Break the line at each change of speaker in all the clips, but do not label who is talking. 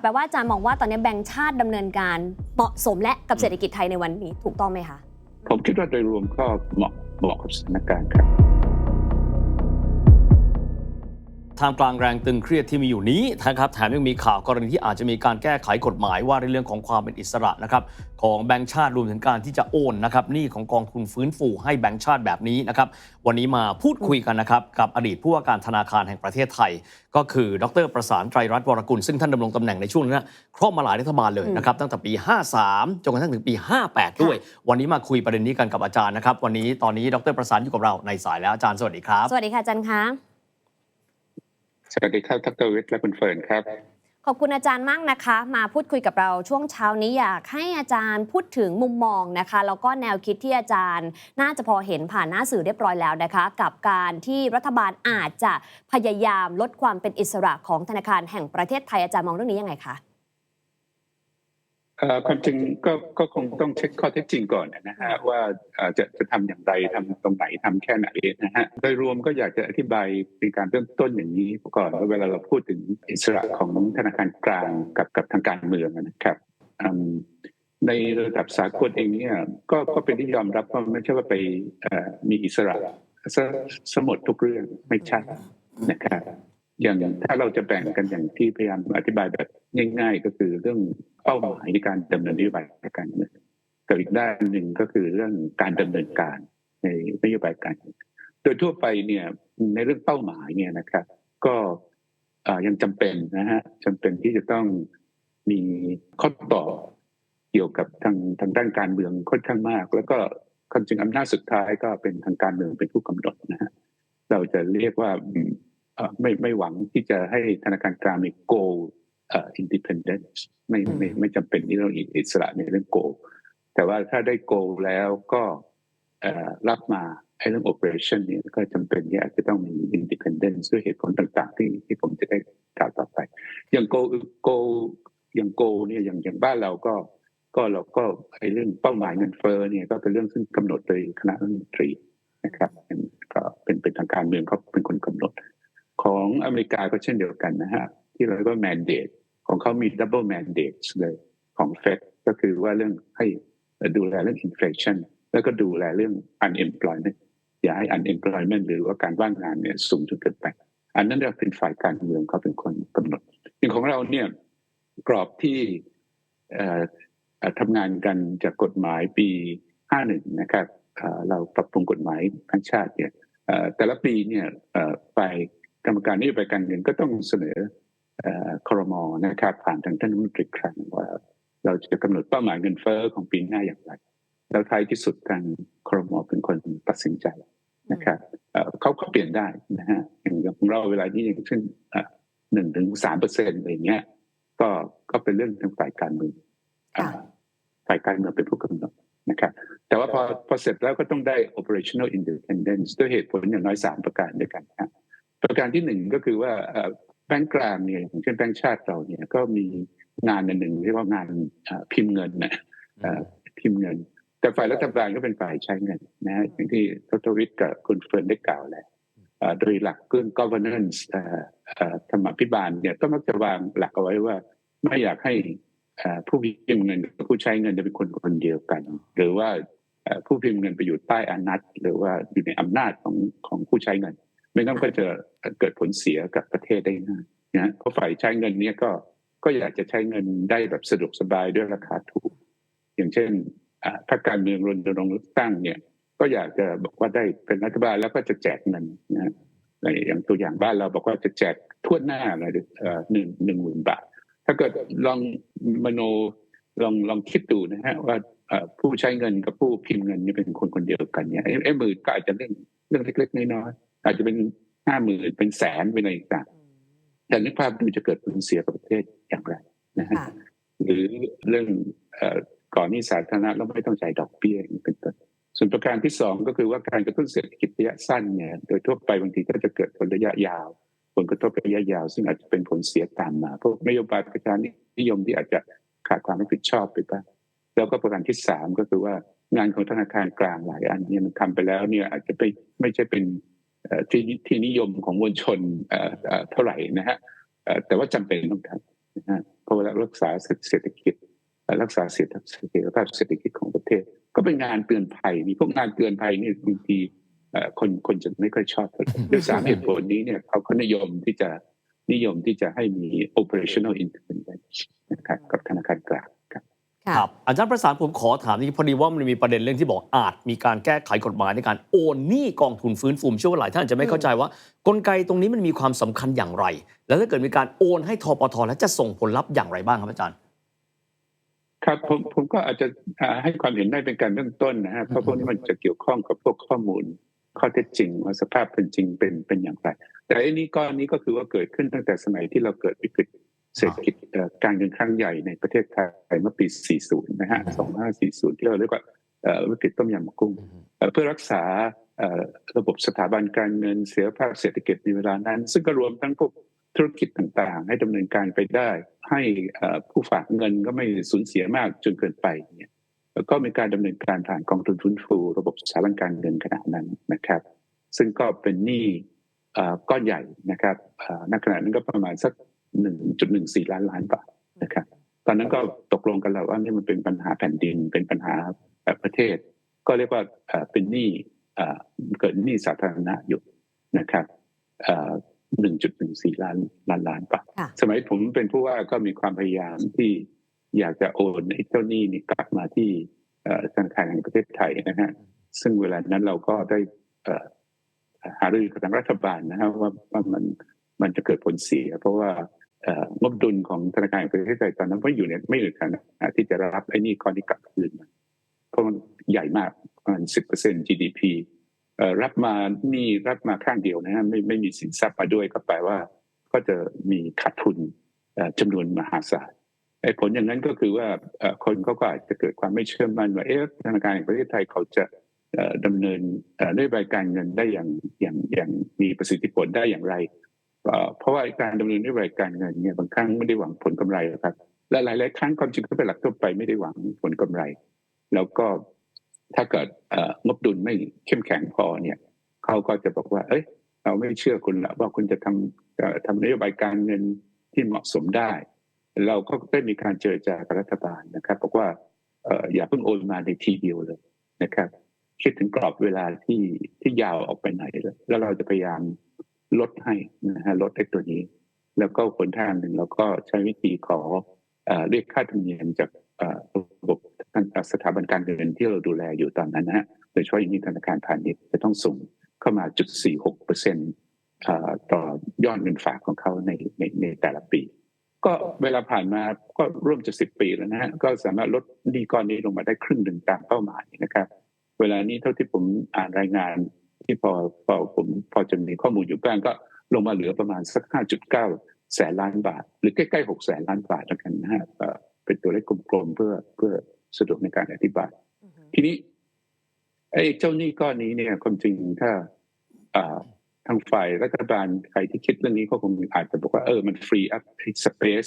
แปลว่าอาจารย์มองว่าตอนนี้แบงก์ชาติดำเนินการเหมาะสมและกับเศรษฐกิจไทยในวันนี้ถูกต้องไหมคะ
ผมคิดว่าโดยรวมก็เหมาะเหมาะกับสถานการณ์ครับ
ท่ามกลางแรงตึงเครียดที่มีอยู่นี้นะครับแถมยังมีข่าวกรณีที่อาจจะมีการแก้ไขกฎหมายว่าในเรื่องของความเป็นอิสระนะครับของแบงก์ชาติรวมถึงการที่จะโอนนะครับหนี้ของกองทุนฟื้นฟูให้แบงก์ชาติแบบนี้นะครับวันนี้มาพูดคุยกันนะครับกับอดีตผู้ว่าการธนาคารแห่งประเทศไทย ก็คือ ดรประสานไตรรัตน์วรกุลซึ่งท่านดำรงตำแหน่งในช่วงนั้นครอบมาหลายรัฐบาลเลยนะครับตั้งแต่ปี 53 จนกระทั่งถึงปี 58 ด้วย วันนี้มาคุยประเด็นนี้กันกับอาจารย์นะครับวันนี้ตอนนี้ดรประสานอยู่กับเราในสายแล้วอาจารย์สวัสดีครับ
สวัสดีค่ะอาจารย์คะ
สวัสดีครับทักตวิทย์และคุณเฟิร์นครับ
ขอบคุณอาจารย์มากนะคะ มาพูดคุยกับเราช่วงเช้านี้อยากให้อาจารย์พูดถึงมุมมองนะคะแล้วก็แนวคิดที่อาจารย์ น่าจะพอเห็นผ่านหน้าสื่อเรียบร้อยแล้วนะคะ กับการที่รัฐบาลอาจจะพยายามลดความเป็นอิสระของธนาคารแห่งประเทศไทยอาจารย์มองเรื่องนี้ยังไงคะ
ความจริงก็ก็คงต้องเช็คข้อเท็จจริงก่อนนะฮะว่าจะจะทำอย่างไรทำตรงไหนทำแค่ไหนนะฮะโดยรวมก็อยากจะอธิบายเป็นการเริ่มต้นอย่างนี้ก่อนว่าเวลาเราพูดถึงอิสระของธนาคารกลางกับกับทางการเมืองนะครับในระดับสากลเองเนี่ยก็ก็เป็นที่ยอมรับว่าไม่ใช่ว่าไปมีอิสระซะสมดทุกเรื่องไม่ใช่นะครับ อย่างถ้าเราจะแบ่งกันอย่างที่พยายามอธิบายแบบง่าย ๆ ก็คือเรื่องเป้าหมายในการดำเนินนโยบายการเมืองกับอีกด้านหนึ่งก็คือเรื่องการดำเนินการในนโยบายการเมืองโดยทั่วไปเนี่ยในเรื่องเป้าหมายเนี่ยนะครับ ก็ยังจำเป็นนะฮะจำเป็นที่จะต้องมีข้อต่อเกี่ยวกับทางทางด้านการเมืองค่อนข้างมาก แล้วก็ความจริงอำนาจสุดท้ายก็เป็นทางการเมืองเป็นผู้กำหนดนะฮะเราจะเรียกว่า ไม่ไม่หวังที่จะให้ธนาคารกลางมี goal เอ่อ independence ไม่ไม่ไม่จำเป็นที่ต้องอิสระในเรื่อง goal แต่ว่าถ้าได้ goal แล้วก็เอ่อรับมาไอ้เรื่อง operation เนี่ยก็จำเป็นที่อาจจะต้องมี independence ด้วยเหตุผลต่างๆ ที่ที่ผมจะได้กล่าวต่อไป อย่าง goal goal อย่าง goal เนี่ยอย่างอย่างบ้านเราก็ก็เราก็ไอ้เรื่องเป้าหมายเงินเฟ้อเนี่ยก็เป็นเรื่องซึ่งกำหนดโดยคณะรัฐมนตรีนะครับเป็นก็เป็นเป็นทางการเมืองเขาเป็นคนกำหนด ของอเมริกาก็เช่นเดียวกันนะฮะที่เราเรียกว่า mandate ของเขามี double mandate เลยของ Fed ก็คือว่าเรื่องให้ดูแลเรื่อง inflation แล้วก็ดูแลเรื่อง unemployment อย่าให้ unemployment หรือว่าการว่างงานเนี่ยสูงจนเกินไป อันนั้นเราเป็นฝ่ายการเมืองเขาเป็นคนกำหนดอย่างของเราเนี่ยกรอบที่ทำงานกันจากกฎหมายปี 51 นะครับเราปรับปรุงกฎหมายแห่งชาติเนี่ยแต่ละปีเนี่ยเอ่อฝ่าย กรรมการนโยบายการเงินก็ต้องเสนอเอ่อครมนะครับผ่านทางท่านรัฐมนตรีครั้งว่า เราจะกำหนดเป้าหมายเงินเฟ้อของปีหน้าอย่างไร แล้วท้ายที่สุดทางครมเป็นคนตัดสินใจนะครับเอ่อเขาก็เปลี่ยนได้นะฮะอย่างอย่างของเราเวลานี้อย่างเช่นหนึ่งถึงสามเปอร์เซ็นต์อะไรเงี้ย ก็ก็เป็นเรื่องทางฝ่ายการเมือง
ค่ะ
อ่าฝ่ายการเมืองเป็นผู้กำหนดนะครับแต่ว่าพอพอเสร็จแล้วก็ต้องได้ operational independence ด้วยเหตุผลอย่างน้อยสามประการด้วยกันนะ ประการที่หนึ่งก็คือว่าเอ่อแบงก์กลางเนี่ยอย่างเช่นแบงก์ชาติเราเนี่ยก็มีงานอันหนึ่งเรียกว่างานเอ่อพิมพ์เงินนะเอ่อพิมพ์เงิน แต่ฝ่ายรัฐบาลก็เป็นฝ่ายใช้เงินนะฮะอย่างที่ทศวิทย์กับคุณเฟิร์นได้กล่าวแล้วเอ่อโดยหลักเรื่อง governance เอ่อเอ่อธรรมาภิบาลเนี่ยก็มักจะวางหลักเอาไว้ว่า ไม่อยากให้เอ่อผู้พิมพ์เงินกับผู้ใช้เงินจะเป็นคนคนเดียวกัน หรือว่าเอ่อผู้พิมพ์เงินไปอยู่ใต้อานัตหรือว่าอยู่ในอำนาจของของผู้ใช้เงิน ไม่งั้นก็จะเกิดผลเสียกับประเทศได้ง่ายนะเพราะฝ่ายใช้เงินเนี่ยก็ก็อยากจะใช้เงินได้แบบสะดวกสบายด้วยราคาถูก อย่างเช่นอ่าถ้าการเมืองรณรงค์เลือกตั้งเนี่ย ก็อยากจะบอกว่าได้เป็นรัฐบาลแล้วก็จะแจกเงินนะอย่างตัวอย่างบ้านเราบอกว่าจะแจกทั่วหน้าเลยเอ่อหนึ่งหนึ่งหมื่นบาท ถ้าเกิดลองมโนลองลองคิดดูนะฮะว่าผู้ใช้เงินกับผู้พิมพ์เงินนี่เป็นคนคนเดียวกันเนี่ยไอ้อ้หมื่นก็อาจจะเรื่องเรื่องเล็กๆน้อยๆ อาจจะเป็นห้าหมื่นเป็นแสนเป็นอะไรต่างแต่นึกภาพดูจะเกิดผลเสียกับประเทศอย่างไรนะฮะ
ค่ะ
หรือเรื่องเอ่อก่อนหนี้สาธารณะแล้วไม่ต้องจ่ายดอกเบี้ยอย่างนี้เป็นต้นส่วนประการที่สองก็คือว่าการกระตุ้นเศรษฐกิจระยะสั้นเนี่ยโดยทั่วไปบางทีก็จะเกิดผลระยะยาว ผลกระทบระยะยาว ซึ่งอาจจะเป็นผลเสียตามมาพวกนโยบายประชานิยมที่อาจจะขาดความรับผิดชอบไปบ้างแล้วก็ประการที่สามก็คือว่างานของธนาคารกลางหลายอันเนี่ยมันทำไปแล้วเนี่ยอาจจะไปไม่ใช่เป็นเอ่อ ที่ที่นิยมของมวลชนเอ่อเอ่อเท่าไหร่นะฮะเอ่อแต่ว่าจำเป็นต้องทนะฮะเพราะว่ารักษาเศรษฐกิจและรักษาเสถียรภาพเศรษฐกิจของประเทศ ก็เป็นงานเตือนภัยมีพวกงานเตือนภัยนี่บางทีเอ่อคนคนจะไม่ค่อยชอบเท่าไหร่ด้วยสามเหตุผลนี้เนี่ยเขาเขานิยมที่จะนิยมที่จะให้มี operational independence นะครับกับธนาคารกลาง ครับ
ค่ะ
ครับอาจารย์ประสานผมขอถามนี้พอดีว่ามันมีประเด็นเรื่องที่บอกอาจมีการแก้ไขกฎหมายในการโอนหนี้กองทุนฟื้นฟูผมเชื่อว่าหลายท่านอาจจะไม่เข้าใจว่า กลไกตรงนี้มันมีความสำคัญอย่างไร แล้วถ้าเกิดมีการโอนให้ทปทแล้วจะส่งผลลัพธ์อย่างไรบ้างครับอาจารย์
ครับผมผมก็อาจจะอ่าให้ความเห็นได้เป็นการเริ่มต้นนะฮะเพราะพวกนี้มันจะเกี่ยวข้องกับพวกข้อมูล ข้อเท็จจริงว่าสภาพเป็นจริงเป็นเป็นอย่างไร แต่อันนี้ก้อนนี้ก็คือว่าเกิดขึ้นตั้งแต่สมัยที่เราเกิดวิกฤต เศรษฐกิจเอ่อการเงินครั้งใหญ่ในประเทศไทยเมื่อปี 40 นะฮะ 2540 ที่เราเรียกว่าเอ่อวิกฤตต้มยำกุ้งเอ่อเพื่อรักษาเอ่อระบบสถาบันการเงินเสียภาพเศรษฐกิจในเวลานั้น ซึ่งก็รวมทั้งพวกธุรกิจต่างๆ ให้ดำเนินการไปได้ ให้เอ่อผู้ฝากเงินก็ไม่สูญเสียมากจนเกินไปเนี่ยแล้วก็มีการดำเนินการผ่านกองทุนฟื้นฟู ระบบสถาบันการเงินขณะนั้นนะครับ ซึ่งก็เป็นหนี้เอ่อก้อนใหญ่นะครับเอ่อณขณะนั้นก็ประมาณสัก 1.14ล้านล้านบาทนะครับ ตอนนั้นก็ตกลงกันแล้วว่านี่มันเป็นปัญหาแผ่นดินเป็นปัญหาเอ่อประเทศ ก็เรียกว่าเอ่อเป็นหนี้เอ่อเกิดหนี้สาธารณะอยู่นะครับเอ่อ1.14ล้านล้านล้านบาท
ค่ะ
สมัยผมเป็นผู้ว่าก็มีความพยายามที่อยากจะโอนไอ้เจ้าหนี้นี่กลับมาที่เอ่อธนาคารแห่งประเทศไทยนะฮะซึ่งเวลานั้นเราก็ได้เอ่อหารือกับทางรัฐบาลนะฮะว่าว่ามันมันจะเกิดผลเสีย เพราะว่าเอ่อ งบดุลของธนาคารแห่งประเทศไทยตอนนั้นไม่อยู่ในไม่อยู่ในฐานะที่จะรับไอ้นี่ก้อนนี้กลับคืนมาเพราะมันใหญ่มากประมาณสิบเปอร์เซ็นต์ GDP รับมานี่รับมาข้างเดียวนะฮะไม่ไม่มีสินทรัพย์มาด้วยก็แปลว่า ก็จะมีขาดทุนเอ่อจำนวนมหาศาลไอ้ผลอย่างนั้นก็คือว่าคนเขาก็อาจจะเกิดความไม่เชื่อมั่นว่าเอ๊ะธนาคารแห่งประเทศไทยเขาจะเอ่อดำเนินนโยบายการเงินได้อย่างอย่างอย่างมีประสิทธิผลได้อย่างไร เพราะว่าการดำเนินนโยบายการเงินเนี่ยบางครั้งไม่ได้หวังผลกำไรหรอกครับ และหลาย ๆ ครั้งความจริงก็เป็นหลักทั่วไปไม่ได้หวังผลกำไร แล้วก็ถ้าเกิดงบดุลไม่เข้มแข็งพอเนี่ยเขาก็จะบอกว่า เอ้ย เราไม่เชื่อคุณละว่าคุณจะทำเอ่อทำนโยบายการเงินที่เหมาะสมได้ เราก็ได้มีการเจรจากับรัฐบาลนะครับบอกว่าอย่าเพิ่งโอนมาในทีเดียวเลยนะครับ คิดถึงกรอบเวลาที่ที่ยาวออกไปไหนแล้วเราจะพยายาม ลดให้นะฮะลดไอ้ตัวนี้ แล้วก็ผลทางหนึ่งเราก็ใช้วิธีขอเอ่อเรียกค่าธรรมเนียมจากอ่อระบบสถาบันการเงินที่เราดูแลอยู่ตอนนั้นนะฮะโดยเฉพาะอย่างนี้ธนาคารพาณิชย์จะต้องส่งเข้ามาจุดสี่หกเปอร์เซ็นต์ต่อยอดเงินฝากของเขาในในในแต่ละปี ก็เวลาผ่านมาก็ร่วมจะสิบปีแล้วนะฮะก็สามารถลดหนี้ก้อนนี้ลงมาได้ครึ่งหนึ่งตามเป้าหมายนะครับ เวลานี้เท่าที่ผมอ่านรายงาน ที่พอพอผมพอจะมีข้อมูลอยู่บ้างก็ลงมาเหลือประมาณสักห้าจุดเก้าแสนล้านบาท หรือใกล้ๆหกแสนล้านบาทแล้วกันนะฮะเอ่อเป็นตัวเลขกลมๆเพื่อเพื่อสะดวกในการอธิบาย ทีนี้ไอ้เจ้าหนี้ก้อนนี้เนี่ยความจริงถ้าอ่าทางฝ่ายรัฐบาลใครที่คิดเรื่องนี้ก็คงอาจจะบอกว่าเออมันฟรีอัพสเปซ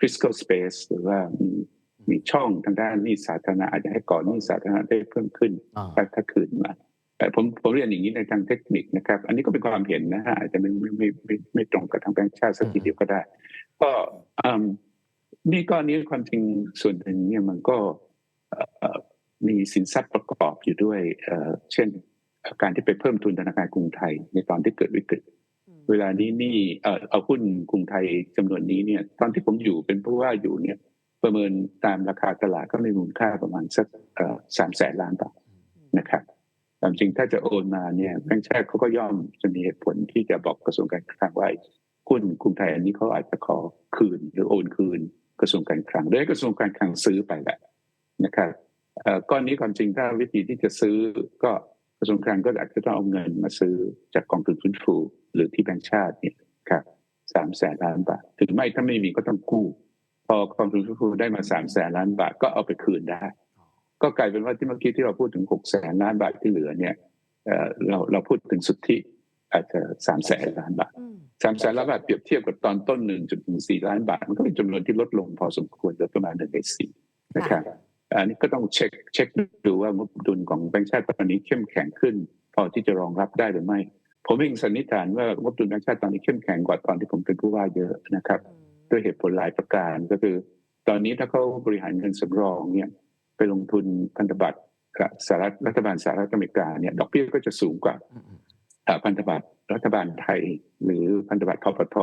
fiscal space หรือว่ามีมีช่องทางด้านหนี้สาธารณะอาจจะให้ก่อนหนี้สาธารณะได้เพิ่มขึ้น
อ่า
ถ้าถ้าคืนมาแต่ ผมผมเรียนอย่างนี้ในทางเทคนิคนะครับ อันนี้ก็เป็นความเห็นนะฮะอาจจะไม่ไม่ไม่ไม่ไม่ตรงกับทางแบงค์ชาติสักทีเดียวก็ได้ ก็อืมนี่ก้อนนี้ความจริงส่วนหนึ่งเนี่ยมันก็เอ่อเอ่อมีสินทรัพย์ประกอบอยู่ด้วยเอ่อเช่นการที่ไปเพิ่มทุนธนาคารกรุงไทยในตอนที่เกิดวิกฤต เวลานี้นี่เอ่อเอาหุ้นกรุงไทยจำนวนนี้เนี่ย ตอนที่ผมอยู่เป็นผู้ว่าอยู่เนี่ย ประเมินตามราคาตลาดก็มีมูลค่าประมาณสักสามแสนล้านบาทนะครับ ตามจริงถ้าจะโอนมาเนี่ยแบงค์ชาติเขาก็ย่อมจะมีเหตุผลที่จะบอกกระทรวงการคลังว่าหุ้นกรุงไทยอันนี้เขาอาจจะขอคืนหรือโอนคืนกระทรวงการคลังโดยกระทรวงการคลังซื้อไปแหละนะครับอ่อก้อนนี้ความจริงถ้าวิธีที่จะซื้อก็กระทรวงการคลังก็อาจจะต้องเอาเงินมาซื้อจากกองทุนฟื้นฟูหรือที่แบงค์ชาติเนี่ยครับสามแสนล้านบาทถึงไม่ถ้าไม่มีก็ต้องกู้ พอกองทุนฟื้นฟูได้มาสามแสนล้านบาทก็เอาไปคืนได้ ก็กลายเป็นว่าที่เมื่อกี้ที่เราพูดถึงหกแสนล้านบาทที่เหลือเนี่ยเอ่อเราเราพูดถึงสุทธิอาจจะสามแสนล้านบาทสามแสนล้านบาทเปรียบเทียบกับตอนต้นหนึ่งจุดสี่ล้านบาท มันก็เป็นจำนวนที่ลดลงพอสมควรเหลือประมาณหนึ่งในสี่นะครับอันนี้ก็ต้องเช็คเช็คดูว่างบดุลของแบงก์ชาติตอนนี้เข้มแข็งขึ้น พอที่จะรองรับได้หรือไม่ ผมเองสันนิษฐานว่างบดุลแบงก์ชาติตอนนี้เข้มแข็งกว่าตอนที่ผมเป็นผู้ว่าเยอะนะครับ ด้วยเหตุผลหลายประการก็คือ ตอนนี้ถ้าเขาบริหารเงินสำรองเนี่ย ไปลงทุนพันธบัตรสหรัฐรัฐบาลสหรัฐอเมริกาเนี่ยดอกเบี้ยก็จะสูงกว่าพันธบัตรรัฐบาลไทย หรือพันธบัตรพปท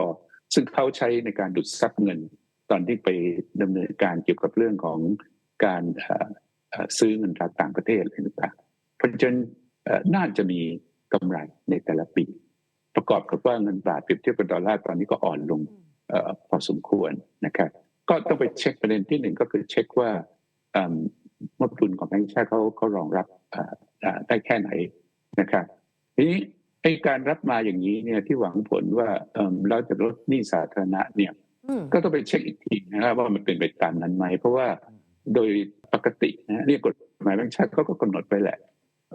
ซึ่งเขาใช้ในการดูดซับเงิน ตอนที่ไปดำเนินการเกี่ยวกับเรื่องของการซื้อเงินตราต่างประเทศอะไรต่างๆเพราะฉะนั้นน่าจะมีกำไรในแต่ละปี ประกอบกับว่าเงินบาทเปรียบเทียบกับดอลลาร์ตอนนี้ก็อ่อนลงพอสมควรนะครับ ก็ต้องไปเช็คประเด็นที่หนึ่งก็คือเช็คว่า งบดุลของแบงก์ชาติเขาเขารองรับเอ่อเอ่อได้แค่ไหนนะครับทีนี้ไอ้การรับมาอย่างนี้เนี่ยที่หวังผลว่าเอิ่มเราจะลดหนี้สาธารณะเนี่ย
อืม
ก็ต้องไปเช็คอีกทีนะครับว่ามันเป็นไปตามนั้นไหมเพราะว่าโดยปกตินะเนี่ยกฎหมายแบงก์ชาติเขาก็กำหนดไปแหละ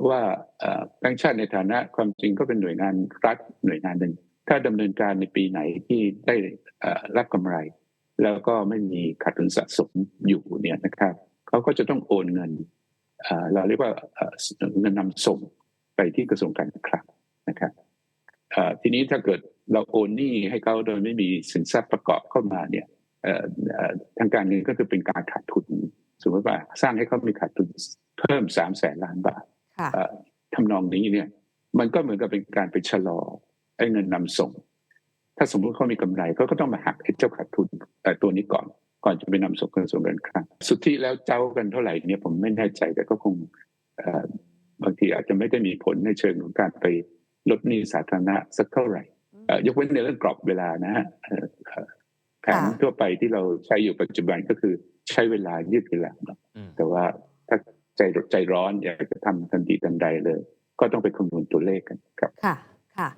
ว่าเอ่อแบงก์ชาติในฐานะความจริงก็เป็นหน่วยงานรัฐหน่วยงานหนึ่งถ้าดำเนินการในปีไหนที่ได้เอ่อรับกำไร แล้วก็ไม่มีขาดทุนสะสมอยู่เนี่ยนะครับ เขาก็จะต้องโอนเงินเอ่อเราเรียกว่าเอ่อเงินนำส่งไปที่กระทรวงการคลังนะครับเอ่อทีนี้ถ้าเกิดเราโอนหนี้ให้เขาโดยไม่มีสินทรัพย์ประกอบเข้ามาเนี่ยเอ่อเอ่อทางการเงินก็คือเป็นการขาดทุนสมมติว่าสร้างให้เขามีขาดทุนเพิ่มสามแสนล้านบาท
ค่ะ
เอ่อทำนองนี้เนี่ย มันก็เหมือนกับเป็นการไปชะลอไอ้เงินนำส่ง ถ้าสมมติเขามีกำไรเขาก็ต้องมาหักไอ้เจ้าขาดทุนเอ่อตัวนี้ก่อน ก่อนจะไปนำส่งกระทรวงการคลังสุทธิแล้วเจ้ากันเท่าไหร่เนี่ยผมไม่แน่ใจแต่ก็คงเอ่อบางทีอาจจะไม่ได้มีผลในเชิงของการไปลดหนี้สาธารณะสักเท่าไหร่เอ่อยกเว้นในเรื่องกรอบเวลานะฮะเอ่อเอ่อแผน
ค่ะ
ทั่วไปที่เราใช้อยู่ปัจจุบันก็คือใช้เวลายืดเวลาหน่อย
อืม
แต่ว่าถ้าใจใจร้อนอยากจะทำทันทีทันใดเลย ก็ต้องไปคำนวณตัวเลขกันครับ
ค่ะค่ะ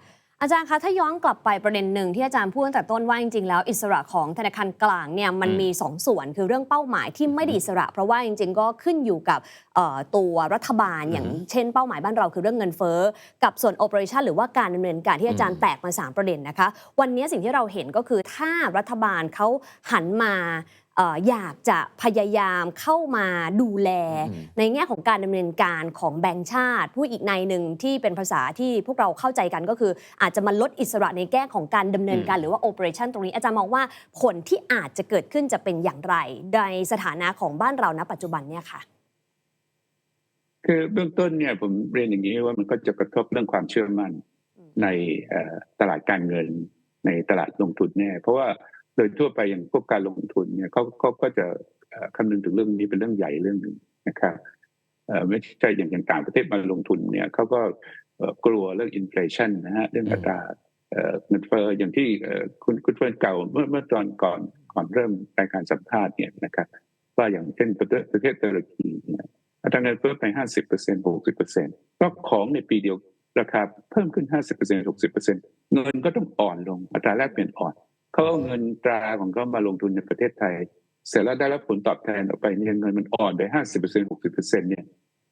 อาจารย์คะถ้าย้อนกลับไปประเด็นหนึ่งที่อาจารย์พูดตั้งแต่ต้นว่าจริงๆแล้วอิสระของธนาคารกลางเนี่ยมัน
อืม
มี 2 ส่วนคือเรื่องเป้าหมายที่ไม่ได้อิสระ เพราะว่าจริง ๆ ก็ขึ้นอยู่กับเอ่อตัวรัฐบาล อย่างเช่นเป้าหมายบ้านเราคือเรื่องเงินเฟ้อกับส่วนโอเปอเรชันหรือว่าการดำเนินการที่อาจารย์แตกมา 3 ประเด็นนะคะ วันนี้สิ่งที่เราเห็นก็คือถ้ารัฐบาลเขาหันมาเอ่ออยากจะพยายามเข้ามาดูแล
อืม
ในแง่ของการดำเนินการของแบงก์ชาติ ผู้อีกในหนึ่งที่เป็นภาษาที่พวกเราเข้าใจกันก็คือ อาจจะมาลดอิสระในแง่ของการดำเนินการหรือว่าโอเปอเรชันตรงนี้อาจารย์มองว่าผลที่อาจจะเกิดขึ้นจะเป็นอย่างไร ในสถานะของบ้านเราณปัจจุบันเนี่ยค่ะ
คือเบื้องต้นเนี่ยผมเรียนอย่างนี้ว่ามันก็จะกระทบเรื่องความเชื่อมั่น
อืม
ในเอ่อตลาดการเงินในตลาดลงทุนแน่เพราะว่า โดยทั่วไปอย่างพวกการลงทุนเนี่ยเขาเขาก็จะคำนึงถึงเรื่องนี้เป็นเรื่องใหญ่เรื่องหนึ่งนะครับไม่ใช่อย่างอย่างต่างประเทศมาลงทุนเนี่ยเขาก็กลัวเรื่องอินฟลชันนะฮะเรื่องอัตราเอ่อเงินเฟ้ออย่างที่คุณคุณเฟิร์นเก่าเมื่อเมื่อตอนก่อนก่อนเริ่มรายการสัมภาษณ์เนี่ยนะครับว่าอย่างเช่นประเทศประเทศตุรกีเนี่ยอัตราเงินเฟ้อไปห้าสิบเปอร์เซ็นต์หกสิบเปอร์เซ็นต์ก็ของในปีเดียวราคาเพิ่มขึ้นห้าสิบเปอร์เซ็นต์หกสิบเปอร์เซ็นต์เงินก็ต้องอ่อนลงอัตราแลกเปลี่ยนอ่อน เขาเอาเงินตราของเขามาลงทุนในประเทศไทย เสร็จแล้วได้รับผลตอบแทนออกไปเนี่ยเงินมันอ่อนไปห้าสิบเปอร์เซ็นหกสิบเปอร์เซ็นเนี่ย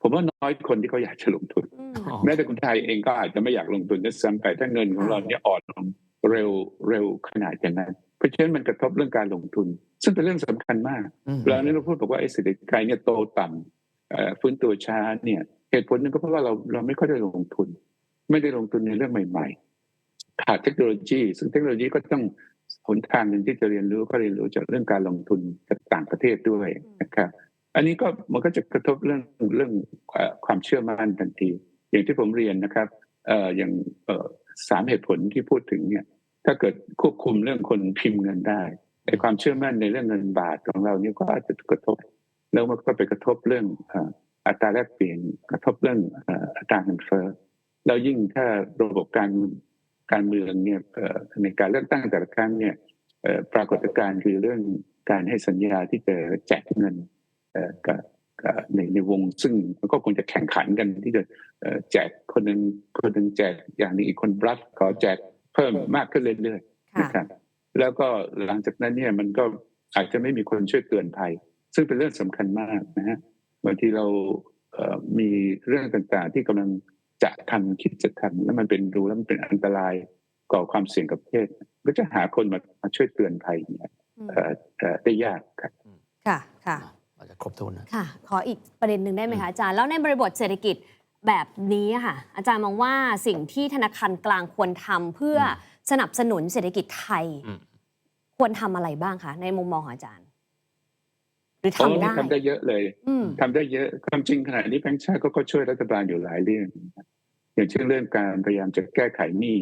ผมว่าน้อยคนที่เขาอยากจะลงทุน
อืม
อ๋อ
แม้แต่คนไทยเองก็อาจจะไม่อยากลงทุนด้วยซ้ำไปถ้าเงินของเราเนี่ยอ่อนลงเร็วเร็วขนาดอย่างนั้น เพราะฉะนั้นมันกระทบเรื่องการลงทุน ซึ่งเป็นเรื่องสำคัญมาก
อืม
เวลานี้เราพูดบอกว่าไอ้เศรษฐกิจไทยเนี่ยโตต่ำเอ่อฟื้นตัวช้าเนี่ยเหตุผลหนึงก็เพราะว่าเราเราไม่ค่อยได้ลงทุน ไม่ได้ลงทุนในเรื่องใหม่ ๆ ขาดเทคโนโลยี ซึ่งเทคโนโลยีก็ต้องห นทางหนึ่งที่จะเรียนรู้ก็เรียนรู้จากเรื่องการลงทุนจากต่างประเทศด้วยนะครับ อันนี้ก็มันก็จะกระทบเรื่องเรื่องความเชื่อมั่นทันที อย่างที่ผมเรียนนะครับเอ่ออย่างเอ่อสามเหตุผลที่พูดถึงเนี่ย ถ้าเกิดควบคุมเรื่องคนพิมพ์เงินได้ไอ้ความเชื่อมั่นในเรื่องเงินบาทของเราเนี่ยก็อาจจะกระทบ แล้วมันก็ไปกระทบเรื่องอัตราแลกเปลี่ยนกระทบเรื่องอัตราเงินเฟ้อแล้วยิ่งถ้าระบบการ การเมืองเนี่ยเอ่อในการเลือกตั้งแต่ละครั้งเนี่ยเอ่อปรากฏการณ์คือเรื่องการให้สัญญาที่จะแจกเงินเอ่อกับกับในในวงซึ่งมันก็คงจะแข่งขันกันที่จะเอ่อแจกคนหนึ่งคนหนึ่งแจกอย่างหนี้อีกคนบลัฟขอแจกเพิ่มมากขึ้นเรื่อยๆ
ค่ะ
นะครับแล้วก็หลังจากนั้นเนี่ยมันก็อาจจะไม่มีคนช่วยเตือนภัย ซึ่งเป็นเรื่องสำคัญมากนะฮะบางทีเราเอ่อมีเรื่องต่างๆที่กำลัง จะทำคิดจะทำแล้วมันเป็นดูแล้วมันเป็นอันตรายก่อความเสี่ยงกับประเทศ ก็จะหาคนมามาช่วยเตือนภัยเนี่ย
อืม
เอ่อเอ่อได้ยากครับ
ค่ะค่ะ
อาจจะครบถ้วนนะ
ค่ะ ขออีกประเด็นหนึ่งได้ไหมคะอาจารย์แล้วในบริบทเศรษฐกิจแบบนี้อะค่ะ อาจารย์มองว่าสิ่งที่ธนาคารกลางควรทำเพื่ออ
ม
สนับสนุนเศรษฐกิจไทย
อืม
ควรทำอะไรบ้างคะในมุมมองของอาจารย์ หรือ
โอ้
ทำ
นี่
ได้
ทำได้เยอะเลย
อืม
ทำได้เยอะความจริงขณะนี้แบงค์ชาติก็ก็ช่วยรัฐบาลอยู่หลายเรื่องนะครับอย่างเช่นเรื่องการพยายามจะแก้ไขหนี้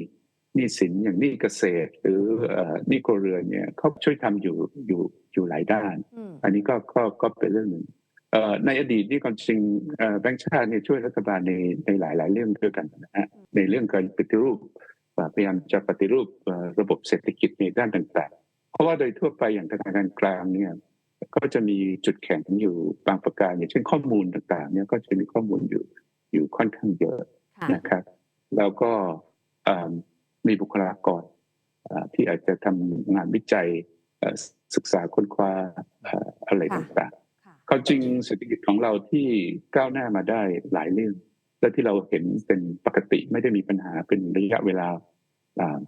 หนี้สินอย่างหนี้เกษตร หรือเอ่อหนี้ครัวเรือนเนี่ยเขาช่วยทำอยู่อยู่อยู่หลายด้าน
อืม
อันนี้ก็ก็ก็เป็นเรื่องหนึ่งเอ่อในอดีตนี่ความจริงเอ่อแบงค์ชาติเนี่ยช่วยรัฐบาลในในหลายหลาย ๆ เรื่องด้วยกันนะฮะในเรื่องการปฏิรูปเอ่อพยายามจะปฏิรูปเอ่อระบบเศรษฐกิจในด้านต่างๆ เพราะว่าโดยทั่วไปอย่างธนาคารกลางเนี่ย ก็จะมีจุดแข็งอยู่บางประการอย่างเช่นข้อมูลต่างๆ เนี่ยก็จะมีข้อมูลอยู่อยู่ค่อนข้างเยอะ
ค่ะ
นะครับ แล้วก็เอ่อมีบุคลากรเอ่อที่อาจจะทำงานวิจัยเอ่อศึกษาค้นคว้าเอ่ออะไรต่างๆ
ค่ะ
ความจริงเศรษฐกิจของเราที่ก้าวหน้ามาได้หลายเรื่อง และที่เราเห็นเป็นปกติไม่ได้มีปัญหาเป็นระยะเวลาอ่า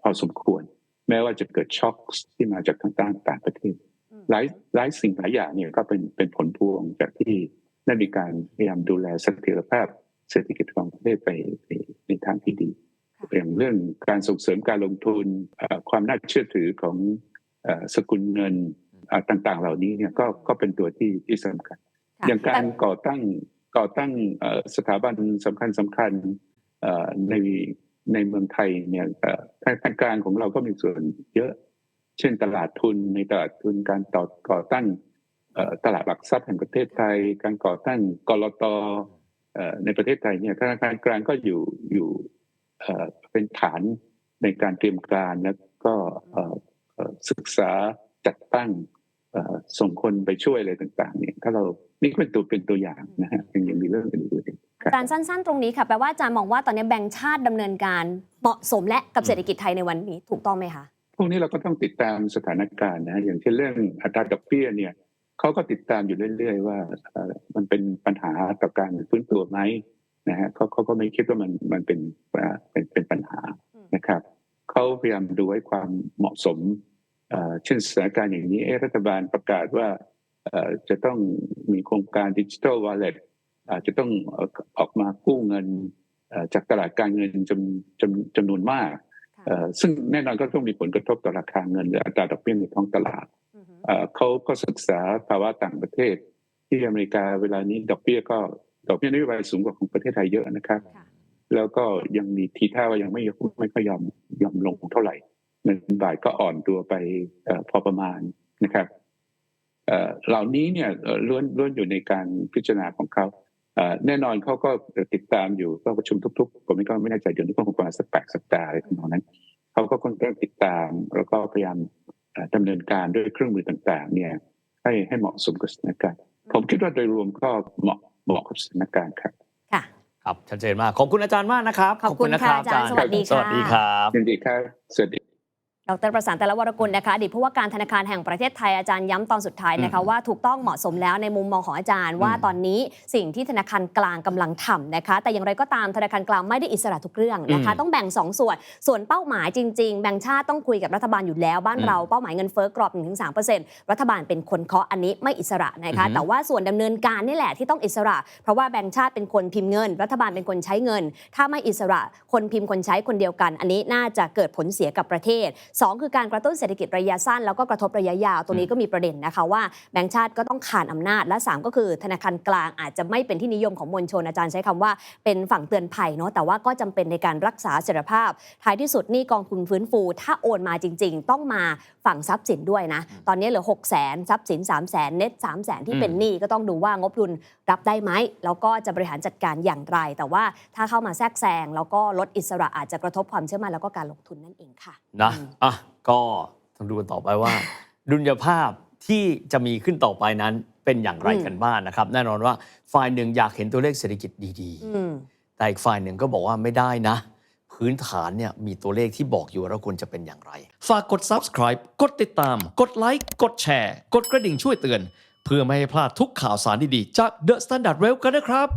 พอสมควร แม้ว่าจะเกิดช็อคที่มาจากทางต่างต่างประเทศ
อืม
หลายหลายสิ่งหลายอย่างเนี่ยก็เป็นเป็นผลพวงจากที่ได้มีการพยายามดูแลเสถียรภาพเศรษฐกิจของประเทศไปไปในทางที่ดีอย่างเรื่องการส่งเสริมการลงทุนเอ่อความน่าเชื่อถือของเอ่อสกุลเงินอ่าต่างๆ เหล่านี้เนี่ยก็ก็เป็นตัวที่ที่สำคัญ
ค่ะ
อย่างการ
แต่
ก่อตั้งก่อตั้งเอ่อสถาบันสำคัญสำคัญเอ่อในในเมืองไทยเนี่ยเอ่อทางทางการของเราก็มีส่วนเยอะ เช่นตลาดทุนในตลาดทุนการต่อก่อตั้งเอ่อตลาดหลักทรัพย์แห่งประเทศไทย การก่อตั้งกรตเอ่อในประเทศไทยเนี่ยธนาคารกลางก็อยู่อยู่เอ่อเป็นฐานในการเตรียมการแล้วก็เอ่อเอ่อศึกษาจัดตั้งเอ่อส่งคนไปช่วยอะไรต่างๆ เนี่ยถ้าเรานี่ก็เป็นตัวเป็นตัวอย่างนะฮะยังยังมีเรื่องอื่นๆอีกค
อาจาร
รับ
ย์สั้น ๆ ตรงนี้ค่ะแปลว่าอาจารย์มองว่าตอนนี้แบงก์ชาติดำเนินการเหมาะสมและกับเศรษฐกิจไทยในวันนี้ถูกต้องไหมคะ
พ วกนี้เราก็ต้องติดตามสถานการณ์นะฮะอย่างเช่นเรื่องอัตราดอกเบี้ยเนี่ยเขาก็ติดตามอยู่เรื่อย ๆ ว่าเอ่อมันเป็นปัญหาต่อการฟื้นตัวไหมนะฮะเขาเขาก็ไม่คิดว่ามันมันเป็นอ่าเป็นเป็นปัญหา
อืม
นะครับเขาพยายามดูให้ความเหมาะสมเอ่อเช่นสถานการณ์อย่างนี้เอ๊ะรัฐบาลประกาศว่าเอ่อจะต้องมีโครงการดิจิทัลวอลเล็ตอาจจะต้องเอ่อออกมากู้เงินเอ่อจากตลาดการเงินจำจำจำนวนมาก
ค่ะ
เอ่อ ซึ่งแน่นอนก็ต้องมีผลกระทบต่อราคาเงินหรืออัตราดอกเบี้ยในท้องตลาด
อือฮึ
เอ่อเขาก็ศึกษาภาวะต่างประเทศ ที่อเมริกาเวลานี้ดอกเบี้ยก็ดอกเบี้ยนโยบายสูงกว่าของประเทศไทยเยอะนะครับ
ค่ะ
แล้วก็ยังมีทีท่าว่ายังไม่ไม่ค่อยยอมยอมลงเท่าไหร่เงินบาทก็อ่อนตัวไปเอ่อพอประมาณนะครับเอ่อเหล่านี้เนี่ยเอ่อล้วนล้วนอยู่ในการพิจารณาของเขาเอ่อ แน่นอนเขาก็ติดตามอยู่ก็ประชุมทุกๆผมก็ไม่แน่ใจเดี๋ยวนี้ก็คงประมาณสักแปดสัปดาห์อะไรทำนองนั้นเขาก็ค่อนข้างติดตาม แล้วก็พยายามเอ่อดำเนินการด้วยเครื่องมือต่างๆ เนี่ย ให้ให้เหมาะสมกับสถานการณ์ผมคิดว่าโดยรวมก็เหมาะเหมาะกับสถานการณ์ครับ
ค่ะ
ครับชัดเจนมากขอบคุณอาจารย์มากนะครับ
ขอบคุณ
นะค
ค่ะ
รั
อาจารย์สวัสดี
สวัสดี
ค่ะ
ครับ
ยินดีครับสวัสดี
ดรประสานแต่ละวรกุลนะคะอดีตผู้ว่าการธนาคารแห่งประเทศไทยอาจารย์ย้ำตอนสุดท้ายนะคะ
อืม
ว่าถูกต้องเหมาะสมแล้วในมุมมองของอาจารย์ ว่า
อืม
ตอนนี้สิ่งที่ธนาคารกลางกำลังทำนะคะ แต่อย่างไรก็ตามธนาคารกลางไม่ได้อิสระทุกเรื่องนะคะ
อืม
ต้องแบ่ง2ส่วนส่วนเป้าหมายจริง ๆ แบ่งชาติต้องคุยกับรัฐบาลอยู่แล้วบ้าน
อืม
เราเป้าหมายเงินเฟ้อกรอบ 1-3%รัฐบาลเป็นคนเคาะอันนี้ไม่อิสระนะคะ
อือฮึ
แต่ว่าส่วนดำเนินการนี่แหละที่ต้องอิสระ เพราะว่าแบ่งชาติเป็นคนพิมพ์เงิน รัฐบาลเป็นคนใช้เงิน ถ้าไม่อิสระคนพิมพ์คนใช้คนเดียวกัน อันนี้น่าจะเกิดผลเสียกับประเทศ2 คือการกระตุ้นเศรษฐกิจระยะสั้น แล้วก็กระทบระยะยาวตรงนี้ก็มีประเด็นนะคะว่าแบงก์ชาติก็ต้องขานอำนาจและ 3 ก็คือธนาคารกลางอาจจะไม่เป็นที่นิยมของมวลชนอาจารย์ใช้คำว่าเป็นฝั่งเตือนภัยเนาะแต่ว่าก็จำเป็นในการรักษาเสถียรภาพ ท้ายที่สุดหนี่กองทุนฟื้นฟู ถ้าโอนมาจริง ๆ ต้องมาฝั่งทรัพย์สินด้วยนะ ตอนนี้เหลือ6 0 0 0 0 0ทรัพย์สิน 3 0 0 0 0 0เน็ต3 0 0 0 0 ที่เป็น
อืม
หนี้ก็ต้องดูว่างบดุลรับได้ไหมแล้วก็จะบริหารจัดการอย่างไร แต่ว่าถ้าเข้ามาแทรกแซงแล้วก็ลดอิสระอาจจะกระทบความเชื่อมั่นแล้วก็การลงทุนนั่นเองค่ะ
นะ
อืม
อะก็ต้องดูกันต่อไปว่า ดุลยภาพที่จะมีขึ้นต่อไปนั้นเป็นอย่างไร
อืม
กันบ้างนะครับ แน่นอนว่าฝ่ายหนึ่งอยากเห็นตัวเลขเศรษฐกิจดี
อืม
ๆแต่อีกฝ่ายหนึ่งก็บอกว่าไม่ได้นะ พื้นฐานเนี่ยมีตัวเลขที่บอกอยู่ว่าเราควรจะเป็นอย่างไร ฝากกด subscribe กดติดตาม กดไลค์กดแชร์ กดกระดิ่งช่วยเตือน เพื่อไม่ให้พลาดทุกข่าวสารดีๆ จาก The Standard Rail กันนะครับ